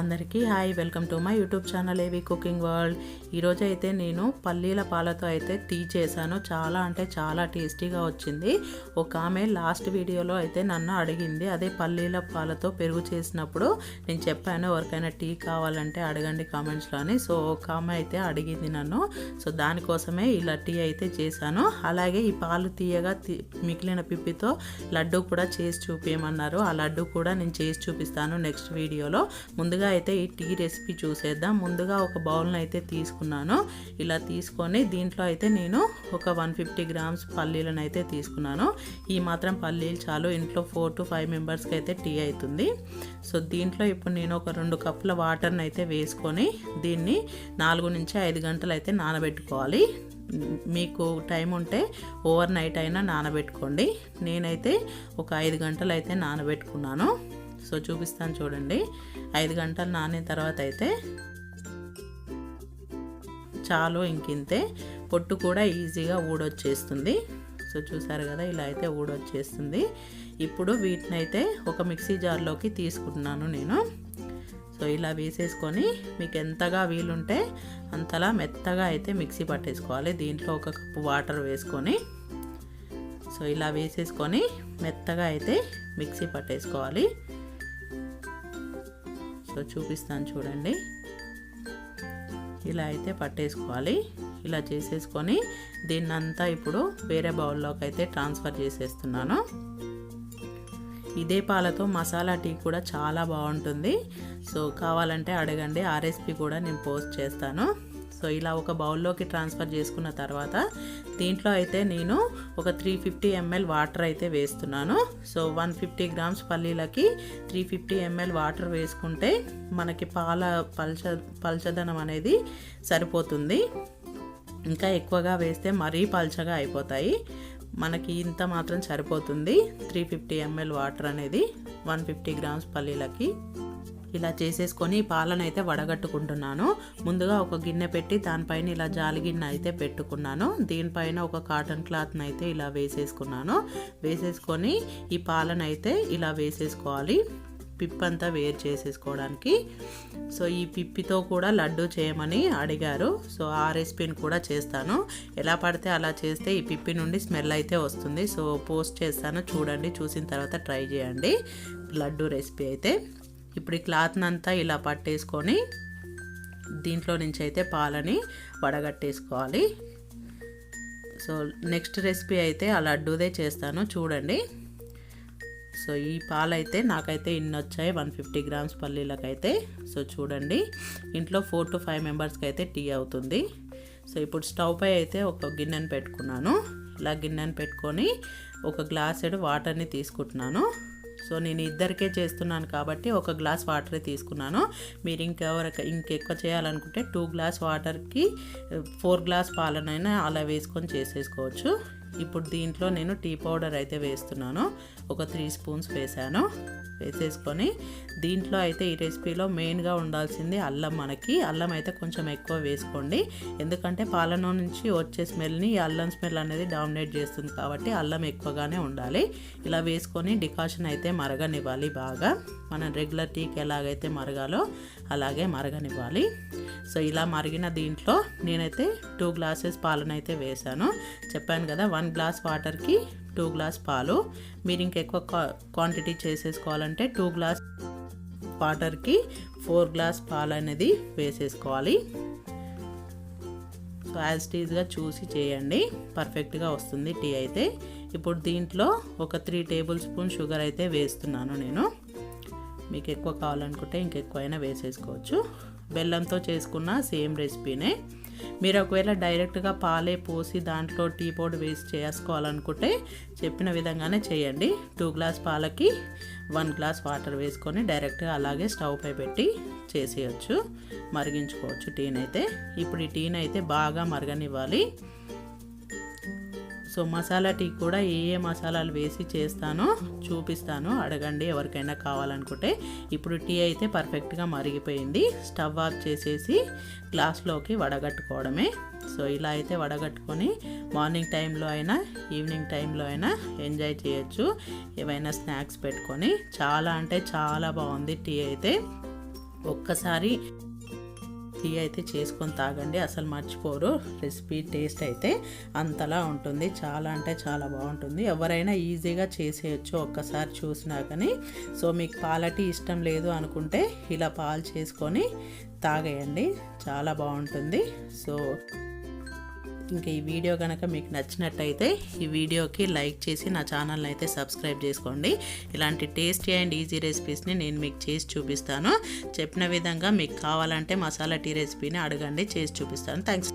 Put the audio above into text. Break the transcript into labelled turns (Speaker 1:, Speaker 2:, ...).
Speaker 1: అందరికీ hi welcome to my YouTube channel ఏవి cooking world. ఈరోజు అయితే నేను పల్లీల పాలతో అయితే టీ చేశాను. చాలా అంటే చాలా టేస్టీగా వచ్చింది. ఒక ఆమె లాస్ట్ వీడియోలో అయితే నన్ను అడిగింది అదే పల్లీల పాలతో పెరుగు చేసినప్పుడు నేను చెప్పాను ఎవరికైనా టీ కావాలంటే అడగండి కామెంట్స్లో అని. సో ఒక ఆమె అయితే అడిగింది నన్ను. సో దానికోసమే ఇలా టీ అయితే చేశాను. అలాగే ఈ పాలు తీయగా మిగిలిన పిప్పితో లడ్డు కూడా చేసి చూపించమన్నారు ఆ లడ్డు కూడా నేను చేసి చూపిస్తాను నెక్స్ట్ వీడియోలో. ముందుగా అయితే ఈ టీ రెసిపీ చూసేద్దాం. ముందుగా ఒక బౌల్ని అయితే తీసుకున్నాను. ఇలా తీసుకొని దీంట్లో అయితే నేను ఒక వన్ ఫిఫ్టీ గ్రామ్స్ పల్లీలను అయితే తీసుకున్నాను. ఈ మాత్రం పల్లీలు చాలు. ఇంట్లో ఫోర్ టు ఫైవ్ మెంబర్స్కి అయితే టీ అవుతుంది. సో దీంట్లో ఇప్పుడు నేను ఒక రెండు కప్పుల వాటర్ని అయితే వేసుకొని దీన్ని నాలుగు నుంచి ఐదు గంటలు అయితే నానబెట్టుకోవాలి. మీకు టైం ఉంటే ఓవర్ నైట్ అయినా నానబెట్టుకోండి. నేనైతే ఒక ఐదు గంటలు అయితే నానబెట్టుకున్నాను. సో చూపిస్తాను చూడండి. ఐదు గంటలు నానిన తర్వాత అయితే చాలు ఇంకింతే. పొట్టు కూడా ఈజీగా ఊడొచ్చేస్తుంది. సో చూసారు కదా ఇలా అయితే ఊడొచ్చేస్తుంది. ఇప్పుడు వీటిని అయితే ఒక మిక్సీ జార్లోకి తీసుకుంటున్నాను నేను. సో ఇలా వేసేసుకొని మీకు ఎంతగా వీలుంటే అంతలా మెత్తగా అయితే మిక్సీ పట్టేసుకోవాలి. దీంట్లో ఒక కప్పు వాటర్ వేసుకొని. సో ఇలా వేసేసుకొని మెత్తగా అయితే మిక్సీ పట్టేసుకోవాలి. సో చూపిస్తాను చూడండి. ఇలా అయితే పట్టేసుకోవాలి. ఇలా చేసేసుకొని దీన్నంతా ఇప్పుడు వేరే బౌల్లోకి అయితే ట్రాన్స్ఫర్ చేసేస్తున్నాను. ఇదే పాలతో మసాలా టీ కూడా చాలా బాగుంటుంది. సో కావాలంటే అడగండి. ఆ రెసిపీ కూడా నేను పోస్ట్ చేస్తాను. సో ఇలా ఒక బౌల్లోకి ట్రాన్స్ఫర్ చేసుకున్న తర్వాత దీంట్లో అయితే నేను ఒక త్రీ ఫిఫ్టీ ఎంఎల్ వాటర్ అయితే వేస్తున్నాను. సో వన్ ఫిఫ్టీ గ్రామ్స్ పల్లీలకి త్రీ ఫిఫ్టీ ఎంఎల్ వాటర్ వేసుకుంటే మనకి పాల పల్చ పల్చదనం అనేది సరిపోతుంది. ఇంకా ఎక్కువగా వేస్తే మరీ పల్చగా అయిపోతాయి. మనకి ఇంత మాత్రం సరిపోతుంది. త్రీ ఫిఫ్టీ ఎంఎల్ వాటర్ అనేది వన్ ఫిఫ్టీ గ్రామ్స్ పల్లీలకి. ఇలా చేసేసుకొని ఈ వడగట్టుకుంటున్నాను. ముందుగా ఒక గిన్నె పెట్టి దానిపైన ఇలా జాలి గిన్నె అయితే పెట్టుకున్నాను. దీనిపైన ఒక కాటన్ క్లాత్ని అయితే ఇలా వేసేసుకున్నాను. వేసేసుకొని ఈ పాలనైతే అయితే ఇలా వేసేసుకోవాలి. పిప్పంతా వేరు చేసేసుకోవడానికి. సో ఈ పిప్పితో కూడా లడ్డు చేయమని అడిగారు. సో ఆ రెసిపీని కూడా చేస్తాను. ఎలా పడితే అలా చేస్తే ఈ పిప్పి నుండి స్మెల్ అయితే వస్తుంది. సో పోస్ట్ చేస్తాను. చూడండి చూసిన తర్వాత ట్రై చేయండి. లడ్డు రెసిపీ అయితే. ఇప్పుడు ఈ క్లాత్ని అంతా ఇలా పట్టేసుకొని దీంట్లో నుంచి అయితే పాలని వడగట్టేసుకోవాలి. సో నెక్స్ట్ రెసిపీ అయితే ఆ లడ్డూదే చేస్తాను చూడండి. సో ఈ పాలైతే నాకైతే ఇన్ని వచ్చాయి వన్ ఫిఫ్టీ గ్రామ్స్ పల్లీలకైతే. సో చూడండి ఇంట్లో ఫోర్ టు ఫైవ్ మెంబర్స్కి అయితే టీ అవుతుంది. సో ఇప్పుడు స్టవ్ పై అయితే ఒక గిన్నెను పెట్టుకున్నాను. ఇలా గిన్నెను పెట్టుకొని ఒక గ్లాసెడ్ వాటర్ని తీసుకుంటున్నాను. సో నేను ఇద్దరికే చేస్తున్నాను కాబట్టి ఒక గ్లాస్ వాటరే తీసుకున్నాను. మీరు ఇంకెవరికి ఇంకెక్కువ చేయాలనుకుంటే టూ గ్లాస్ వాటర్కి ఫోర్ గ్లాస్ పాలనైనా అలా వేసుకొని చేసేసుకోవచ్చు. ఇప్పుడు దీంట్లో నేను టీ పౌడర్ అయితే వేస్తున్నాను. ఒక త్రీ స్పూన్స్ వేసాను వేసేసుకొని దీంట్లో అయితే ఈ రెసిపీలో మెయిన్గా ఉండాల్సింది అల్లం మనకి. అల్లం అయితే కొంచెం ఎక్కువ వేసుకోండి. ఎందుకంటే పాలలో నుంచి వచ్చే స్మెల్ని ఈ అల్లం స్మెల్ అనేది డామినేట్ చేస్తుంది కాబట్టి అల్లం ఎక్కువగానే ఉండాలి. ఇలా వేసుకొని డికాషన్ అయితే మరగనివ్వాలి బాగా. మనం రెగ్యులర్ టీకి ఎలాగైతే మరగాలో అలాగే మరగనివ్వాలి. సో ఇలా మరిగిన దీంట్లో నేనైతే టూ గ్లాసెస్ పాలనైతే వేసాను చెప్పాను కదా వన్ గ్లాస్ వాటర్కి టూ గ్లాస్ పాలు. మీరు ఇంకెక్కువ క్వాంటిటీ చేసేసుకోవాలంటే టూ గ్లాస్ వాటర్కి ఫోర్ గ్లాస్ పాలు అనేది వేసేసుకోవాలి. సో యాజ్ టీజ్గా చూసి చేయండి. పర్ఫెక్ట్గా వస్తుంది టీ అయితే. ఇప్పుడు దీంట్లో ఒక త్రీ టేబుల్ స్పూన్ షుగర్ అయితే వేస్తున్నాను నేను. మీకు ఎక్కువ కావాలనుకుంటే ఇంకెక్కువైనా వేసేసుకోవచ్చు. బెల్లంతో చేసుకున్న సేమ్ రెసిపీనే. మీరు ఒకవేళ డైరెక్ట్గా పాలే పోసి దాంట్లో టీ పౌడర్ వేసి చేసుకోవాలనుకుంటే చెప్పిన విధంగానే చేయండి. టూ గ్లాస్ పాలకి వన్ గ్లాస్ వాటర్ వేసుకొని డైరెక్ట్గా అలాగే స్టవ్ పై పెట్టి చేసేయచ్చు. మరిగించుకోవచ్చు టీనైతే. ఇప్పుడు ఈ టీనైతే బాగా మరగనివ్వాలి. సో మసాలా టీ కూడా ఏ ఏ మసాలాలు వేసి చేస్తానో చూపిస్తాను. అడగండి ఎవరికైనా కావాలనుకుంటే. ఇప్పుడు టీ అయితే పర్ఫెక్ట్గా మరిగిపోయింది. స్టవ్ ఆఫ్ చేసేసి గ్లాస్లోకి వడగట్టుకోవడమే. సో ఇలా అయితే వడగట్టుకొని మార్నింగ్ టైంలో అయినా ఈవినింగ్ టైంలో అయినా ఎంజాయ్ చేయొచ్చు. ఏవైనా స్నాక్స్ పెట్టుకొని. చాలా అంటే చాలా బాగుంది టీ అయితే. ఒక్కసారి టీ అయితే చేసుకొని తాగండి అసలు మర్చిపోరు. రెసిపీ టేస్ట్ అయితే అంతలా ఉంటుంది. చాలా అంటే చాలా బాగుంటుంది. ఎవరైనా ఈజీగా చేసేయచ్చు ఒక్కసారి చూసినా కానీ. సో మీకు పాల టీ ఇష్టం లేదు అనుకుంటే ఇలా పాలు చేసుకొని తాగేయండి. చాలా బాగుంటుంది. సో ఇంకా ఈ వీడియో కనుక మీకు నచ్చినట్టయితే ఈ వీడియోకి లైక్ చేసి నా ఛానల్ని అయితే సబ్స్క్రైబ్ చేసుకోండి. ఇలాంటి టేస్టీ అండ్ ఈజీ రెసిపీస్ని నేను మీకు చేసి చూపిస్తాను. చెప్పిన విధంగా మీకు కావాలంటే మసాలా టీ రెసిపీని అడగండి చేసి చూపిస్తాను. థ్యాంక్స్